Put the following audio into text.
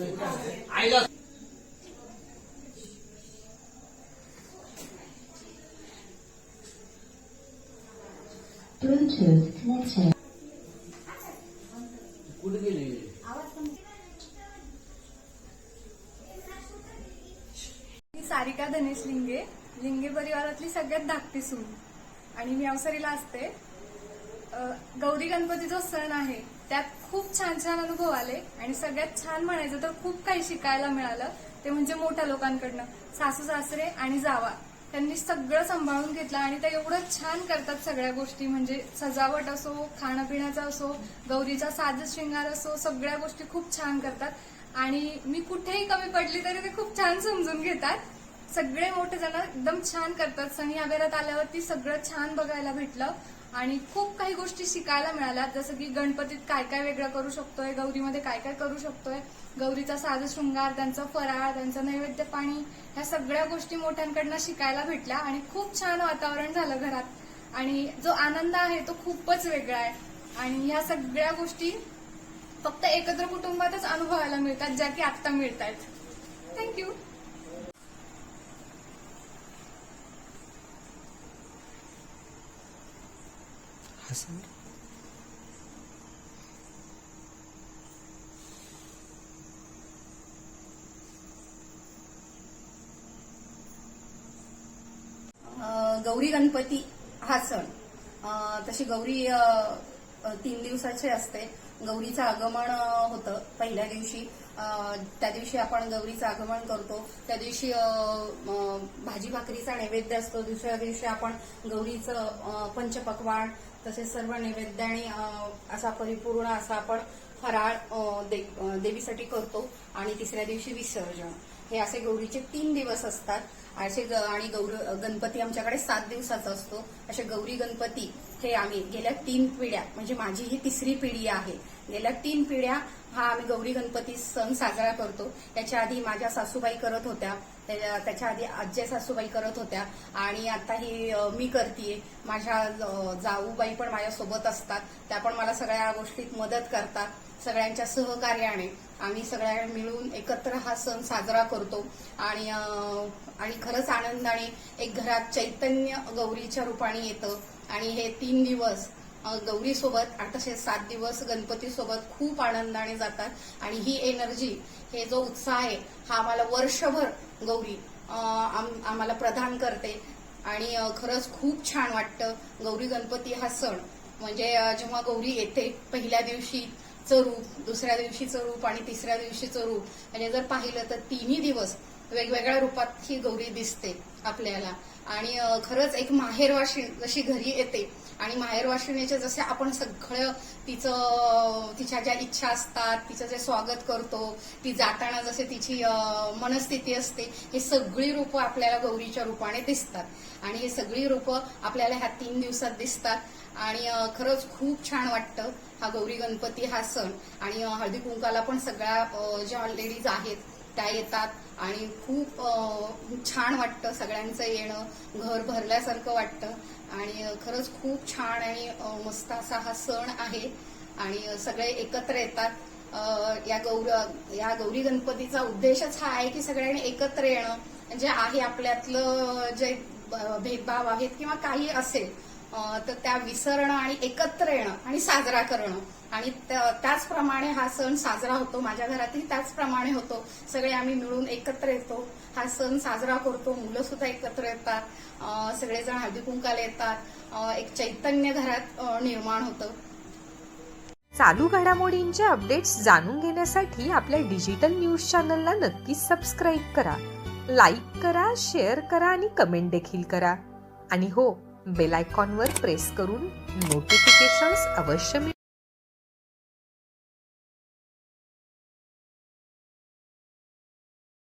आईला कुठे गेले मी सारिका धनेश लिंगे. लिंगे परिवारातली सगळ्यात धाकटी सून. आणि मी अवसरीला असते. गौरी गणपतीचा सण आहे. त्यात खूप छान छान अनुभव आले आणि सगळ्यात छान म्हणायचं तर खूप काही शिकायला मिळालं. ते म्हणजे मोठ्या लोकांकडनं सासू सासरे आणि जावा. त्यांनी सगळं सांभाळून घेतलं आणि ते एवढं छान करतात सगळ्या गोष्टी. म्हणजे सजावट असो खाणंपिण्याचा असो गौरीचा साज शृंगार असो सगळ्या गोष्टी खूप छान करतात. आणि मी कुठेही कमी पडली तरी ते खूप छान समजून घेतात. सगळे मोठे जण एकदम छान करतात. सनी आगारात आल्यावरती सगळं छान बघायला भेटलं. आणि खूप काही गोष्टी शिकायला मिळाल्या. जसं की गणपतीत काय काय वेगळं करू शकतोय गौरीमध्ये काय काय करू शकतोय? गौरीचा साज शृंगार त्यांचा फराळ त्यांचं नैवेद्य पाणी ह्या सगळ्या गोष्टी मोठ्यांकडनं शिकायला भेटल्या आणि खूप छान वातावरण झालं घरात. आणि जो आनंद आहे तो खूपच वेगळा आहे. आणि ह्या सगळ्या गोष्टी फक्त एकत्र कुटुंबातच अनुभवायला मिळतात ज्या की आत्ता मिळत आहेत अ, गौरी गणपती हा सण. तशी गौरी तीन दिवसाची असते. गौरीचं आगमन होतं पहिल्या दिवशी. त्या दिवशी आपण गौरीचं आगमन करतो. त्या दिवशी भाजी भाकरीचा नैवेद्य असतो. दुसऱ्या दिवशी आपण गौरीचं पंचपकवान पंचपक्वाण तसेच सर्व नैवेद्याने असा परिपूर्ण असा आपण फराळ दे- देवीसाठी करतो. आणि तिसऱ्या दिवशी विसर्जन. हे असे गौरीचे तीन दिवस असतात. असे ग- आणि गौर गणपती आमच्याकडे सात दिवसाचा असतो. असे गौरी गणपती हे आम्ही गेल्या तीन पिढ्या म्हणजे माझी ही तिसरी पिढी आहे. गेल्या तीन पिढ्या हा आम्ही गौरी गणपती सण साजरा करतो. त्याच्या आधी माझ्या सासूबाई करत होत्या. त्याच्या आधी आजी सासूबाई करत होत्या. आणि आता ही मी करते माझ्या जाऊबाई पण माझ्यासोबत असतात. त्या पण मला सगळ्या गोष्टीत मदत करतात सगळ्यांच्या सहकार्याने. आम्ही सगळ्या मिळून एकत्र हा सण साजरा करतो. आणि आणि खरंच आनंदाने एक घरात चैतन्य गौरीच्या रूपाने येतं. आणि हे तीन दिवस गौरीसोबत आठ तसे सात दिवस गणपतीसोबत खूप आनंदाने जातात. आणि ही एनर्जी हे जो उत्साह आहे हा आम्हाला वर्षभर गौरी आम- आम्हाला प्रदान करते. आणि खरंच खूप छान वाटतं. गौरी गणपती हा सण. म्हणजे जेव्हा गौरी येते पहिल्या दिवशी रूप दुसऱ्या दिवशीचं रूप आणि तिसऱ्या दिवशीचं रूप. म्हणजे जर पाहिलं तर तिन्ही दिवस वेगवेगळ्या रूपात ही गौरी दिसते आपल्याला. आणि खरंच एक माहेरवाशी जशी घरी येते आणि माहेरवाशिणीचे जसे आपण सगळं तिचं तिच्या ज्या इच्छा असतात तिचं जे स्वागत करतो ती जाताना जसे तिची मनस्थिती असते हे सगळी रूपं आपल्याला गौरीच्या रूपाने दिसतात. आणि हे सगळी रूपं आपल्याला ह्या तीन दिवसात दिसतात. आणि खरंच खूप छान वाटतं हा गौरी गणपती हा सण. आणि हळदी कुंकाला पण सगळ्या ज्या लेडीज आहेत त्या येतात आणि खूप छान वाटतं सगळ्यांचं येणं घर भरल्यासारखं वाटतं. आणि खरंच खूप छान आणि मस्त असा हा सण आहे. आणि सगळे एकत्र येतात. या गौर या गौरी गणपतीचा उद्देशच हा आहे की सगळ्यांनी एकत्र येणं. जे आहे आपल्यातलं जे भेदभाव आहेत किंवा काही असेल तर त्या विसरणं आणि एकत्र येणं आणि साजरा करणं. आणि त्याचप्रमाणे हा सण साजरा होतो. माझ्या घरातही त्याचप्रमाणे होतो. सगळे आम्ही मिळून एकत्र येतो. हा सण साजरा करतो. मुलं सुद्धा एकत्र येतात. सगळेजण हळदी कुंकाला येतात. एक चैतन्य घरात निर्माण होतं. चालू घडामोडींचे अपडेट्स जाणून घेण्यासाठी आपल्या डिजिटल न्यूज चॅनलला नक्कीच सबस्क्राईब करा. लाईक करा शेअर करा आणि कमेंट देखील करा. आणि हो बेल आयकॉनवर प्रेस करून नोटिफिकेशन्स अवश्य मिळवा.